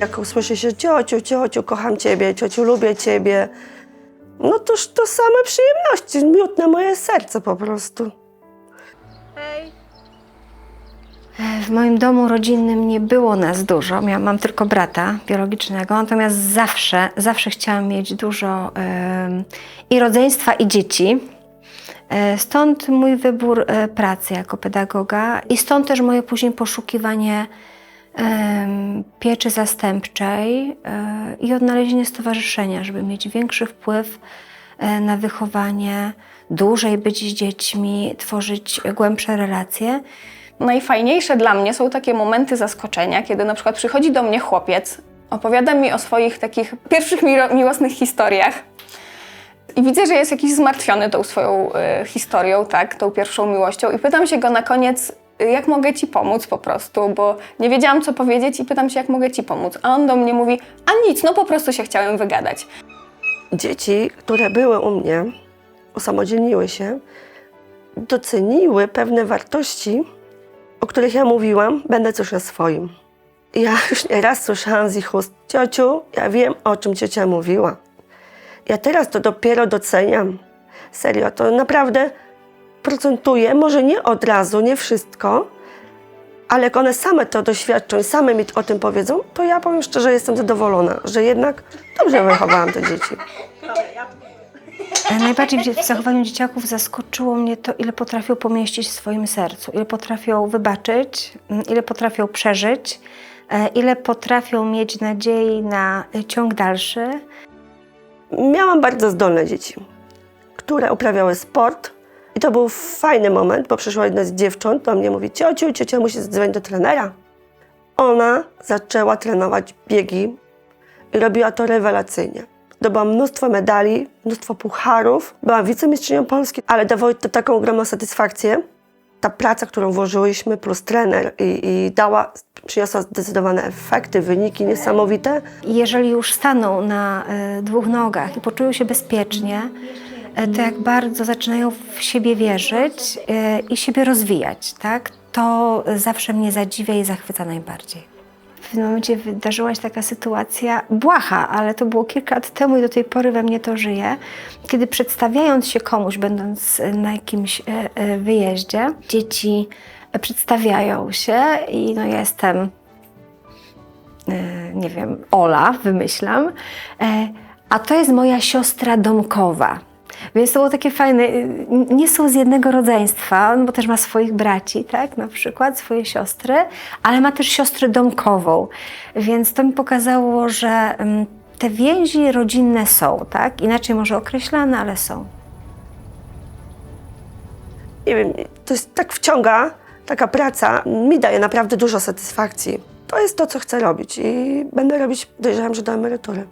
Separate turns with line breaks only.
Jak usłyszy się ciociu, ciociu, kocham ciebie, ciociu, lubię ciebie, no toż to same przyjemności, miód na moje serce po prostu.
W moim domu rodzinnym nie było nas dużo. Miałam, mam tylko brata biologicznego, natomiast zawsze, zawsze chciałam mieć dużo i rodzeństwa, i dzieci. E, Stąd mój wybór e, pracy jako pedagoga i stąd też moje później poszukiwanie pieczy zastępczej e, i odnalezienie stowarzyszenia, żeby mieć większy wpływ e, na wychowanie, dłużej być z dziećmi, tworzyć głębsze relacje.
Najfajniejsze dla mnie są takie momenty zaskoczenia, kiedy na przykład przychodzi do mnie chłopiec, opowiada mi o swoich takich pierwszych miłosnych historiach i widzę, że jest jakiś zmartwiony tą swoją e, historią, tak, tą pierwszą miłością i pytam się go na koniec, jak mogę ci pomóc po prostu, bo nie wiedziałam co powiedzieć i pytam się, jak mogę ci pomóc, a on do mnie mówi, a nic, no po prostu się chciałem wygadać.
Dzieci, które były u mnie, usamodzielniły się, doceniły pewne wartości, o których ja mówiłam, będę coś na swoim. Ja już nieraz słyszałam z ich ust, ciociu, ja wiem, o czym ciocia mówiła. Ja teraz to dopiero doceniam. Serio, to naprawdę procentuje, może nie od razu, nie wszystko, ale jak one same to doświadczą i same mi o tym powiedzą, to ja powiem szczerze, jestem zadowolona, że jednak dobrze wychowałam te dzieci.
E, Najbardziej w zachowaniu dzieciaków zaskoczyło mnie to, ile potrafią pomieścić w swoim sercu, ile potrafią wybaczyć, m, ile potrafią przeżyć, e, ile potrafią mieć nadziei na e, ciąg dalszy.
Miałam bardzo zdolne dzieci, które uprawiały sport. I to był fajny moment, bo przyszła jedna z dziewcząt do mnie mówi, ciociu, ciocia musi zadzwonić do trenera. Ona zaczęła trenować biegi i robiła to rewelacyjnie. Zdobyła mnóstwo medali, mnóstwo pucharów. Była wicemistrzynią Polski, ale dawało to taką ogromną satysfakcję. Ta praca, którą włożyłyśmy, plus trener i, i dała, przyniosła zdecydowane efekty, wyniki niesamowite.
Jeżeli już staną na e, dwóch nogach i poczują się bezpiecznie, to jak bardzo zaczynają w siebie wierzyć e, i siebie rozwijać, tak? To zawsze mnie zadziwia i zachwyca najbardziej. W pewnym momencie wydarzyła się taka sytuacja błaha, ale to było kilka lat temu i do tej pory we mnie to żyje, kiedy przedstawiając się komuś, będąc na jakimś e, e, wyjeździe, dzieci przedstawiają się i no ja jestem e, nie wiem, Ola, wymyślam, e, a to jest moja siostra domkowa. Więc to było takie fajne, nie są z jednego rodzeństwa, bo też ma swoich braci, tak, na przykład, swoje siostry, ale ma też siostrę domkową. Więc to mi pokazało, że mm, te więzi rodzinne są, tak, inaczej może określane, ale są.
nie wiem, to jest tak wciąga, taka praca mi daje naprawdę dużo satysfakcji. To jest to, co chcę robić i będę robić, dojrzewam, że do emerytury.